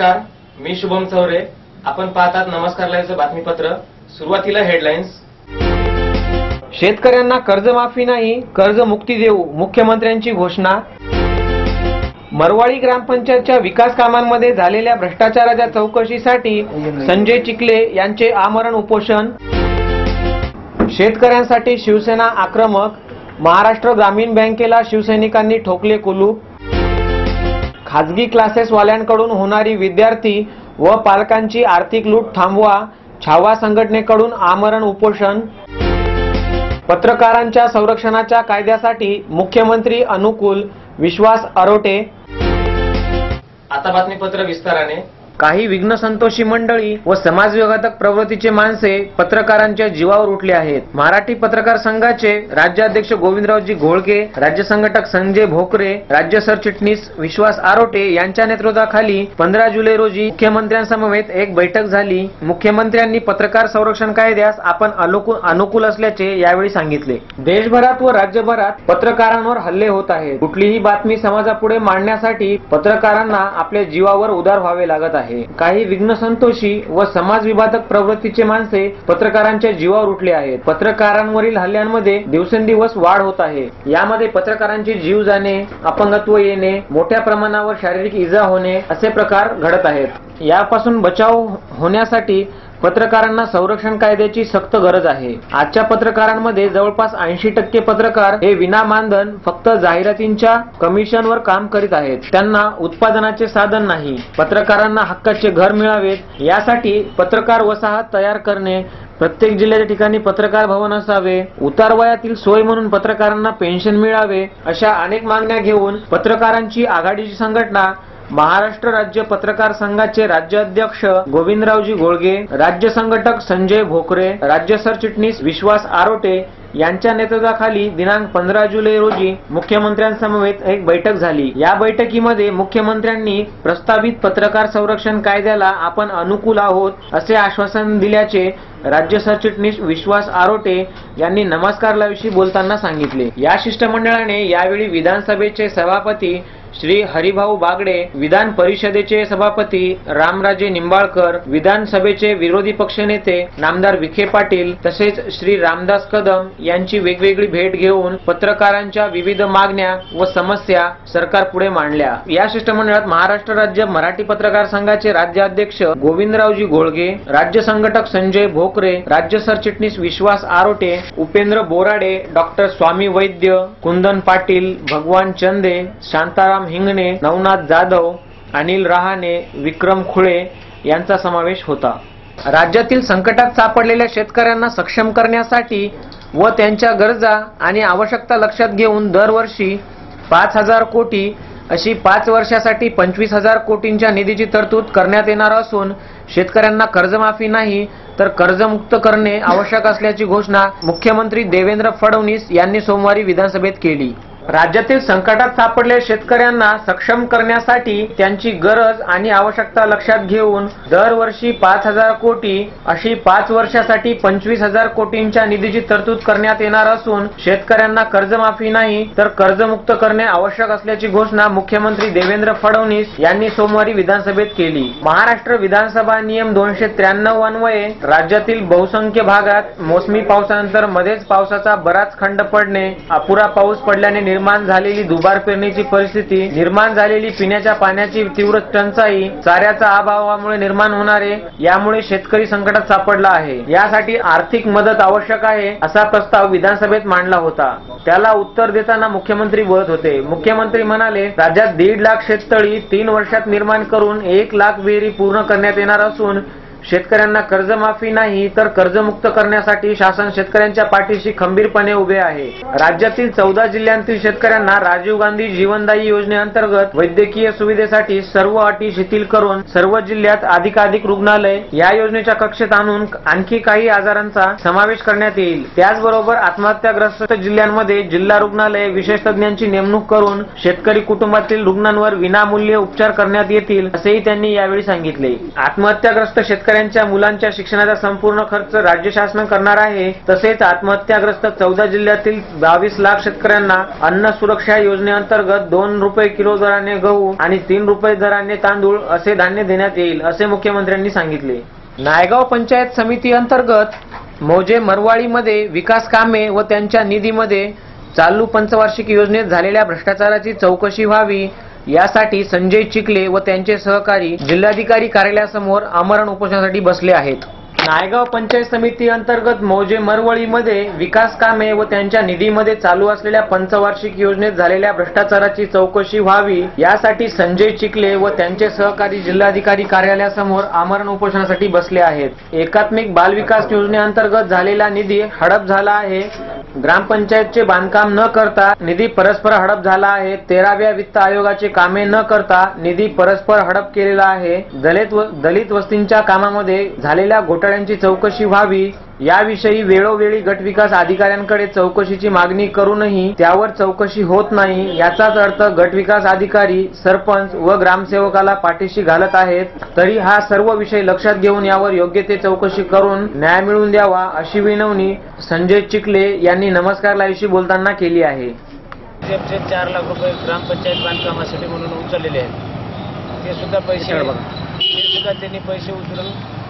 नमस्कार मी शुभम चौरे. आपण पाहतात नमस्कार लाईव्हचं बातमीपत्र. सुरुवातीला हेडलाईन्स शेतकऱ्यांना कर्जमाफी नाही कर्जमुक्ती देऊ मुख्यमंत्र्यांची घोषणा. मरवाळी ग्रामपंचायतच्या विकास कामांमध्ये झालेल्या भ्रष्टाचाराच्या चौकशीसाठी संजय चिखले यांचे आमरण उपोषण. शेतकऱ्यांसाठी शिवसेना आक्रमक. महाराष्ट्र ग्रामीण बँकेला शिवसैनिकांनी ठोकले कुलूप. खाजगी क्लासेसवाल्यांकडून होणारी विद्यार्थी व पालकांची आर्थिक लूट थांबवा छावा संघटनेकडून आमरण उपोषण. पत्रकारांच्या संरक्षणाच्या कायद्यासाठी मुख्यमंत्री अनुकूल विश्वास अरोटे. आता बातमीपत्र विस्ताराने. काही विघ्न संतोषी मंडळी व समाजविघातक प्रवृत्तीचे माणसे पत्रकारांच्या जीवावर उठले आहेत. मराठी पत्रकार संघाचे राज्याध्यक्ष गोविंदरावजी घोळके राज्य संघटक संजय भोकरे राज्य सरचिटणीस विश्वास आरोटे यांच्या नेतृत्वाखाली पंधरा जुलै रोजी मुख्यमंत्र्यांसमवेत एक बैठक झाली. मुख्यमंत्र्यांनी पत्रकार संरक्षण कायद्यास आपण अनुकूल अनुकूल असल्याचे यावेळी सांगितले. देशभरात व राज्यभरात पत्रकारांवर हल्ले होत आहेत. कुठलीही बातमी समाजापुढे मांडण्यासाठी पत्रकारांना आपल्या जीवावर उदार व्हावे लागत आहे. काही विघ्न संतोषी व समाज विभाजक प्रवृत्तीचे माणसे पत्रकारांच्या जीवावर उठले आहेत. पत्रकारांवरील हल्ल्यांमध्ये दिवसेंदिवस वाढ होत आहे. यामध्ये पत्रकारांचे जीव जाणे अपंगत्व येणे मोठ्या प्रमाणावर शारीरिक इजा होणे असे प्रकार घडत आहेत. यापासून बचाव होण्यासाठी पत्रकारांना संरक्षण कायद्याची सक्त गरज आहे. आजच्या पत्रकारांमध्ये जवळपास ऐंशी टक्के पत्रकार हे विना मानधन फक्त जाहिरातींच्या कमिशनवर काम करीत आहेत. त्यांना उत्पादनाचे साधन नाही. पत्रकारांना हक्काचे घर मिळावेत. यासाठी पत्रकार वसाहत तयार करणे प्रत्येक जिल्ह्याच्या ठिकाणी पत्रकार भवन असावे उतार वयातील सोय म्हणून पत्रकारांना पेन्शन मिळावे अशा अनेक मागण्या घेऊन पत्रकारांची आघाडीची संघटना महाराष्ट्र राज्य पत्रकार संघाचे राज्याध्यक्ष गोविंदरावजी गोळगे राज्य संघटक संजय भोकरे राज्य सरचिटणीस विश्वास आरोटे यांच्या नेतृत्वाखाली दिनांक पंधरा जुलै रोजी मुख्यमंत्र्यांसमवेत एक बैठक झाली. या बैठकीमध्ये मुख्यमंत्र्यांनी प्रस्तावित पत्रकार संरक्षण कायद्याला आपण अनुकूल आहोत असे आश्वासन दिल्याचे राज्य सरचिटणीस विश्वास आरोटे यांनी नमस्कारलाविषयी बोलताना सांगितले. या शिष्टमंडळाने यावेळी विधानसभेचे सभापती श्री हरिभाऊ बागडे विधान परिषदेचे सभापती रामराजे निंबाळकर विधानसभेचे विरोधी पक्षनेते नामदार विखे पाटील तसेच श्री रामदास कदम यांची वेगवेगळी भेट घेऊन पत्रकारांच्या विविध मागण्या व समस्या सरकार पुढे मांडल्या. या शिष्टमंडळात महाराष्ट्र राज्य मराठी पत्रकार संघाचे राज्याध्यक्ष गोविंदरावजी घोळगे राज्य संघटक संजय भोकरे राज्य सरचिटणीस विश्वास आरोटे उपेंद्र बोराडे डॉक्टर स्वामी वैद्य कुंदन पाटील भगवान चंदे शांताराम हिंगणे नवनाथ जाधव अनिल रहाणे विक्रम खुळे यांचा समावेश होता. राज्यातील संकटात सापडलेल्या शेतकऱ्यांना सक्षम करण्यासाठी व त्यांच्या गरजा आणि आवश्यकता लक्षात घेऊन दरवर्षी पाच हजार कोटी अशी पाच वर्षासाठी पंचवीस हजार कोटींच्या निधीची तरतूद करण्यात येणार असून शेतकऱ्यांना कर्जमाफी नाही तर कर्जमुक्त करणे आवश्यक असल्याची घोषणा मुख्यमंत्री देवेंद्र फडणवीस यांनी सोमवारी विधानसभेत केली. राज्यातील संकटात सापडलेल्या शेतकऱ्यांना सक्षम करण्यासाठी त्यांची गरज आणि आवश्यकता लक्षात घेऊन दरवर्षी पाच हजार कोटी अशी पाच वर्षासाठी पंचवीस हजार कोटींच्या निधीची तरतूद करण्यात येणार असून शेतकऱ्यांना कर्जमाफी नाही तर कर्जमुक्त करणे आवश्यक असल्याची घोषणा मुख्यमंत्री देवेंद्र फडणवीस यांनी सोमवारी विधानसभेत केली. महाराष्ट्र विधानसभा नियम दोनशे त्र्याण्णव अन्वये राज्यातील बहुसंख्य भागात मोसमी पावसानंतर मध्येच पावसाचा बराच खंड पडणे अपुरा पाऊस पडल्याने निर्माण झालेली दुबार पेरणीची परिस्थिती निर्माण झालेली पिण्याच्या पाण्याची तीव्र टंचाई चाऱ्याच्या अभावामुळे निर्माण होणारे यामुळे शेतकरी संकटात सापडला आहे. यासाठी आर्थिक मदत आवश्यक आहे असा प्रस्ताव विधानसभेत मांडला होता. त्याला उत्तर देताना मुख्यमंत्री बोलत होते. मुख्यमंत्री म्हणाले राज्यात दीड लाख शेततळी तीन वर्षात निर्माण करून एक लाख विहिरी पूर्ण करण्यात येणार असून शेतकऱ्यांना कर्जमाफी नाही तर कर्जमुक्त करण्यासाठी शासन शेतकऱ्यांच्या पाठीशी खंबीरपणे उभे आहे. राज्यातील चौदा जिल्ह्यांतील शेतकऱ्यांना राजीव गांधी जीवनदायी योजनेअंतर्गत वैद्यकीय सुविधेसाठी सर्व अटी शिथिल करून सर्व जिल्ह्यात अधिकाधिक रुग्णालय या योजनेच्या कक्षेत आणून आणखी काही आजारांचा समावेश करण्यात येईल. त्याचबरोबर आत्महत्याग्रस्त जिल्ह्यांमध्ये जिल्हा रुग्णालय विशेष तज्ञांची नेमणूक करून शेतकरी कुटुंबातील रुग्णांवर विनामूल्य उपचार करण्यात येतील असेही त्यांनी यावेळी सांगितले. आत्महत्याग्रस्त शेतकरी शेतकऱ्यांच्या मुलांच्या शिक्षणाचा संपूर्ण खर्च राज्य शासन करणार आहे. तसेच आत्महत्याग्रस्त चौदा जिल्ह्यातील बावीस लाख शेतकऱ्यांना अन्न सुरक्षा योजनेअंतर्गत दोन रुपये किलो दराने गहू आणि तीन रुपये दराने तांदूळ असे धान्य देण्यात येईल असे मुख्यमंत्र्यांनी सांगितले. नायगाव पंचायत समिती अंतर्गत मोजे मरवाळीमध्ये विकास कामे व त्यांच्या निधीमध्ये चालू पंचवार्षिक योजनेत झालेल्या भ्रष्टाचाराची चौकशी व्हावी यासाठी संजय चिखले व त्यांचे सहकारी जिल्हाधिकारी कार्यालयासमोर आमरण उपोषणासाठी बसले आहेत. नायगाव पंचायत समिती अंतर्गत मौजे मरवळीमध्ये विकास कामे व त्यांच्या निधीमध्ये चालू असलेल्या पंचवार्षिक योजनेत झालेल्या भ्रष्टाचाराची चौकशी व्हावी यासाठी संजय चिखले व त्यांचे सहकारी जिल्हाधिकारी कार्यालयासमोर आमरण उपोषणासाठी बसले आहेत. एकात्मिक बाल विकास योजनेअंतर्गत झालेला निधी हडप झाला आहे. ग्रामपंचायतचे बांधकाम न करता निधी परस्पर हडप झाला आहे. तेराव्या वित्त आयोगाचे कामे न करता निधी परस्पर हडप केलेला आहे. दलित व दलित वस्तींच्या कामामध्ये झालेल्या घोटाळ्यांची चौकशी व्हावी याविषयी वेळोवेळी गट विकास अधिकाऱ्यांकडे चौकशीची मागणी करूनही त्यावर चौकशी होत नाही याचाच अर्थ गट विकास अधिकारी सरपंच व ग्रामसेवकाला पाठीशी घालत आहेत तरी हा सर्व विषय लक्षात घेऊन यावर योग्य ते चौकशी करून न्याय मिळवून द्यावा अशी विनवणी संजय चिखले यांनी नमस्कार लाईव्हशी बोलताना केली आहे. चार लाख रुपये ग्रामपंचायत बांधकामासाठी म्हणून उचललेले आहेत. ते सुद्धा पैसे. ते सुद्धा त्यांनी पैसे उचलून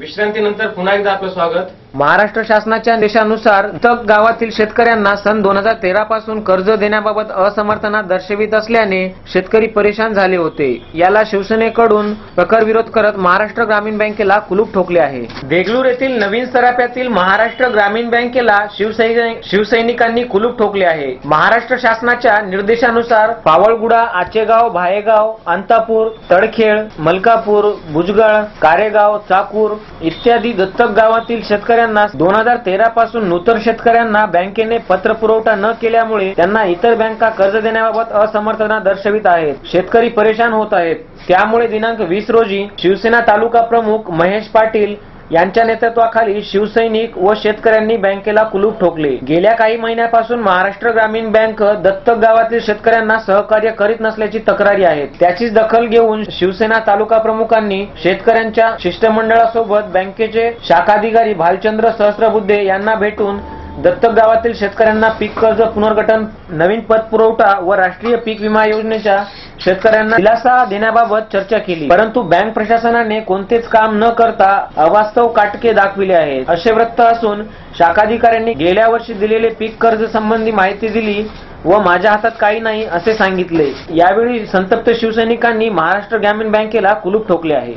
विश्रांतीनंतर पुन्हा एकदा आपलं स्वागत. महाराष्ट्र शासनाच्या देशानुसार तक गावातील शेतकऱ्यांना सन दोन हजार तेरा पासून कर्ज देण्याबाबत असमर्थना दर्शवित असल्याने शेतकरी परेशान झाले होते. याला शिवसेनेकडून प्रखर विरोध करत महाराष्ट्र ग्रामीण बँकेला कुलूप ठोकले आहे. देगलूर येथील नवीन सराप्यातील महाराष्ट्र ग्रामीण बँकेला शिवसैनिक शिवसैनिकांनी कुलूप ठोकले आहे. महाराष्ट्र शासनाच्या निर्देशानुसार पावळगुडा आचेगाव भायेगाव अंतापूर तडखेळ मलकापूर भुजगळ कारेगाव चाकूर इत्यादी दत्तक गावातील शेतकऱ्यांना दोन हजार तेरा पासून नूतन शेतकऱ्यांना बँकेने पत्र पुरवठा न केल्यामुळे त्यांना इतर बँका कर्ज देण्याबाबत असमर्थना दर्शवित आहेत. शेतकरी परेशान होत आहेत. त्यामुळे दिनांक वीस रोजी शिवसेना तालुका प्रमुख महेश पाटील यांच्या नेतृत्वाखाली शिवसैनिक व शेतकऱ्यांनी बँकेला कुलूप ठोकले. गेल्या काही महिन्यापासून महाराष्ट्र ग्रामीण बँक दत्तक गावातील शेतकऱ्यांना सहकार्य करीत नसल्याची तक्रारी आहेत. त्याचीच दखल घेऊन शिवसेना तालुका प्रमुखांनी शेतकऱ्यांच्या शिष्टमंडळासोबत बँकेचे शाखाधिकारी भालचंद्र सहस्त्रबुद्धे यांना भेटून दत्तक गावातील शेतकऱ्यांना पीक कर्ज पुनर्गठन नवीन पत पुरवठा व राष्ट्रीय पीक विमा योजनेच्या शेतकऱ्यांना दिलासा देण्याबाबत चर्चा केली. परंतु बँक प्रशासनाने कोणतेच काम न करता अवास्तव काटके दाखविले आहेत. असे वृत्त असून शाखाधिकाऱ्यांनी गेल्या वर्षी दिलेले पीक कर्ज संबंधी माहिती दिली व माझ्या हातात काही नाही असे सांगितले. यावेळी संतप्त शिवसैनिकांनी महाराष्ट्र ग्रामीण बँकेला कुलूप ठोकले आहे.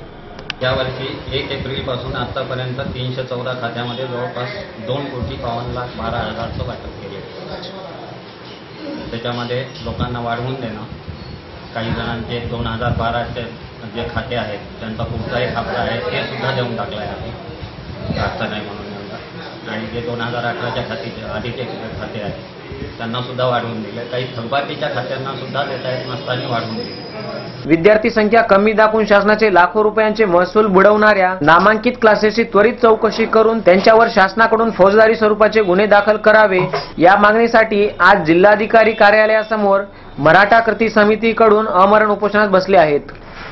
यावर्षी एक एप्रिलपासून आतापर्यंत तीनशे चौदा खात्यामध्ये जवळपास दोन कोटी बावन्न लाख बारा हजारचं वाटप केले. त्याच्यामध्ये लोकांना वाढवून देणं काही जणांचे दोन हजार बाराचे जे खाते आहेत त्यांचा कुठचाही खाता आहे ते सुद्धा देऊन टाकला आहे आम्ही. प्रार्थना नाही म्हणून आणि जे दोन हजार अठराच्या खाते आधीचे खाते आहेत त्यांना सुद्धा वाढवून दिलं. काही थकबाकीच्या खात्यांना सुद्धा देत नसताना वाढवून दिले. विद्यार्थी संख्या कमी दाखवून शासनाचे लाखो रुपयांचे महसूल बुडवणाऱ्या नामांकित क्लासेसची त्वरित चौकशी करून त्यांच्यावर शासनाकडून फौजदारी स्वरूपाचे गुन्हे दाखल करावे या मागणीसाठी आज जिल्हाधिकारी कार्यालयासमोर मराठा कृती समितीकडून अमरण उपोषणात बसले आहेत.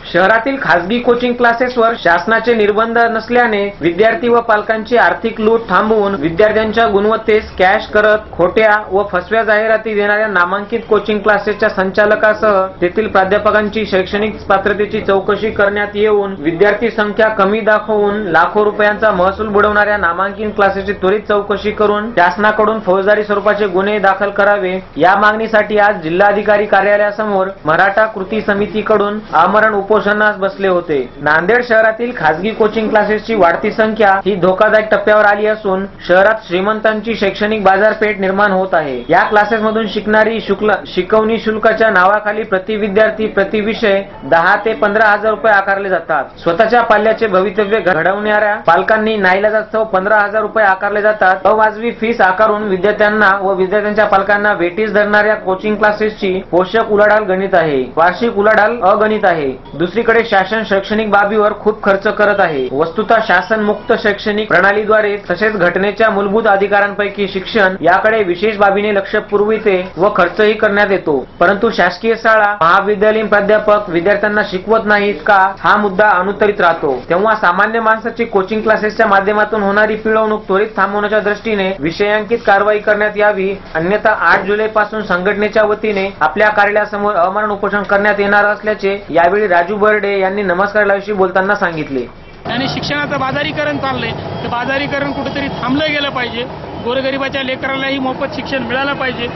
शहरातील खासगी कोचिंग क्लासेसवर शासनाचे निर्बंध नसल्याने विद्यार्थी व पालकांची आर्थिक लूट थांबवून विद्यार्थ्यांच्या गुणवत्तेस कॅश करत खोट्या व फसव्या जाहिराती देणाऱ्या नामांकित कोचिंग क्लासेसच्या संचालकासह तेथील प्राध्यापकांची शैक्षणिक पात्रतेची चौकशी करण्यात येऊन विद्यार्थी संख्या कमी दाखवून लाखो रुपयांचा महसूल बुडवणाऱ्या नामांकित क्लासेसची त्वरित चौकशी करून शासनाकडून फौजदारी स्वरूपाचे गुन्हे दाखल करावे. या मागणीसाठी आज जिल्हाधिकारी कार्यालयासमोर मराठा कृती समितीकडून आमरण उपोषणास बसले होते. नांदेड शहरातील खासगी कोचिंग क्लासेसची वाढती संख्या ही धोकादायक टप्प्यावर आली असून शहरात श्रीमंतांची शैक्षणिक बाजारपेठ निर्माण होत आहे. या क्लासेसमधून शिकणारी शुक्ल शिकवणी शुल्काच्या नावाखाली प्रति विद्यार्थी प्रति विषय दहा ते पंधरा हजार रुपये आकारले जातात. स्वतःच्या पाल्याचे भवितव्य घडवणाऱ्या पालकांनी नाईलाजास्तव पंधरा हजार रुपये आकारले जातात. अवाजवी फीस आकारून विद्यार्थ्यांना व विद्यार्थ्यांच्या पालकांना वेटीस धरणाऱ्या कोचिंग क्लासेसची पोषक उलाढाल गणित आहे. वार्षिक उलाढाल अगणित आहे. दुसरीकडे शासन शैक्षणिक बाबीवर खूप खर्च करत आहे. वस्तुता शासन मुक्त शैक्षणिक प्रणालीद्वारे तसेच घटनेच्या मूलभूत अधिकारांपैकी शिक्षण याकडे विशेष बाबीने लक्ष पुरविते व खर्चही करण्यात येतो. परंतु शासकीय शाळा महाविद्यालयीन प्राध्यापक विद्यार्थ्यांना शिकवत नाहीत का? हा मुद्दा अनुत्तरित राहतो. तेव्हा सामान्य माणसाची कोचिंग क्लासेसच्या माध्यमातून होणारी पिळवणूक त्वरित थांबवण्याच्या दृष्टीने विषयांकित कारवाई करण्यात यावी. अन्यथा आठ जुलै पासून संघटनेच्या वतीने आपल्या कार्यालयासमोर अमरण उपोषण करण्यात येणार असल्याचे यावेळी राजू बर्डे यांनी नमस्कार लाईव्हशी बोलताना सांगितले. आणि शिक्षणाचं बाजारीकरण चाललंय. तर बाजारीकरण कुठेतरी थांबलं गेलं पाहिजे. गोरगरिबाच्या लेकरालाही मोफत शिक्षण मिळालं पाहिजे.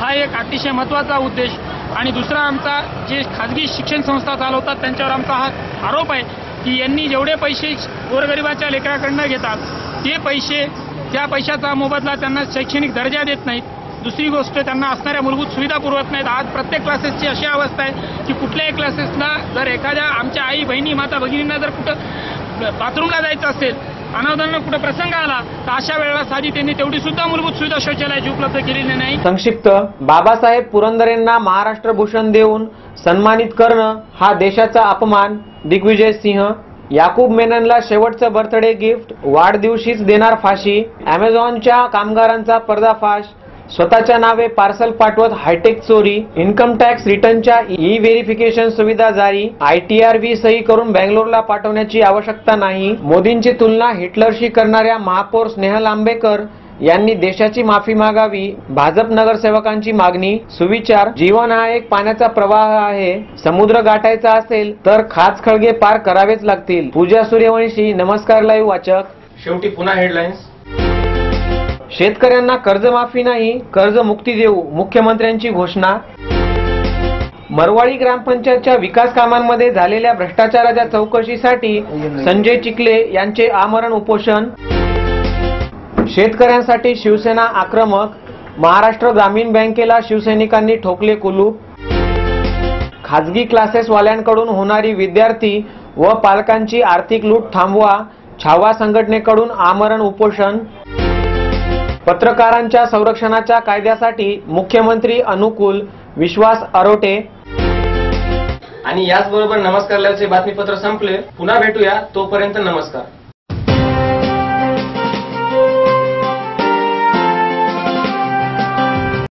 हा एक अतिशय महत्त्वाचा उद्देश. आणि दुसरा आमचा जे खाजगी शिक्षण संस्था चालवतात त्यांच्यावर आमचा हा आरोप आहे की यांनी जेवढे पैसे गोरगरिबाच्या लेकराकडनं घेतात ते पैसे त्या पैशाचा मोबदला त्यांना शैक्षणिक दर्जा देत नाहीत. दुसरी गोष्ट त्यांना असणाऱ्या मूलभूत सुविधा पुरवत नाहीत. आज प्रत्येक क्लासेसची अशी अवस्था आहे की कुठल्याही क्लासेसला जर एखाद्या आमच्या आई बहिणी माता भगिनींना जर कुठं बाथरूमला जायचं असेल अनावधान कुठं प्रसंग आला तर अशा वेळेला साधी त्यांनी तेवढी सुद्धा मूलभूत सुविधा शौचालयाची उपलब्ध केलेली नाही. संक्षिप्त बाबासाहेब पुरंदरेंना महाराष्ट्र भूषण देऊन सन्मानित करणं हा देशाचा अपमान. दिग्विजय सिंह याकूब मेननला शेवटचं बर्थडे गिफ्ट वाढदिवशीच देणार फाशी. अमेझॉनच्या कामगारांचा पर्दाफाश. स्वतःच्या नावे पार्सल पाठवत हायटेक चोरी इन्कम टॅक्स रिटर्नच्या ई व्हेरिफिकेशन सुविधा जारी आय टी आर व्ही सही करून बँगलोरला पाठवण्याची आवश्यकता नाही. मोदींची तुलना हिटलरशी करणाऱ्या महापौर स्नेहल आंबेकर यांनी देशाची माफी मागावी भाजप नगरसेवकांची मागणी सुविचार जीवन हा एक पाण्याचा प्रवाह आहे समुद्र गाठायचा असेल तर खाच खळगे पार करावेच लागतील. पूजा सूर्यवंशी नमस्कार लाईव्ह वाचक. शेवटी पुन्हा हेडलाईन्स शेतकऱ्यांना कर्जमाफी नाही कर्जमुक्ती देऊ मुख्यमंत्र्यांची घोषणा. मरवाडी ग्रामपंचायतच्या विकास कामांमध्ये झालेल्या भ्रष्टाचाराच्या चौकशीसाठी संजय चिखले यांचे आमरण उपोषण. शेतकऱ्यांसाठी शिवसेना आक्रमक महाराष्ट्र ग्रामीण बँकेला शिवसैनिकांनी ठोकले कुलूप. खाजगी क्लासेसवाल्यांकडून होणारी विद्यार्थी व पालकांची आर्थिक लूट थांबवा छावा संघटनेकडून आमरण उपोषण. पत्रकारांच्या संरक्षणाच्या कायद्यासाठी मुख्यमंत्री अनुकूल विश्वास अरोटे आणि याचबरोबर नमस्कार लाईव्हचे बातमीपत्र संपले. पुन्हा भेटूया. तोपर्यंत नमस्कार.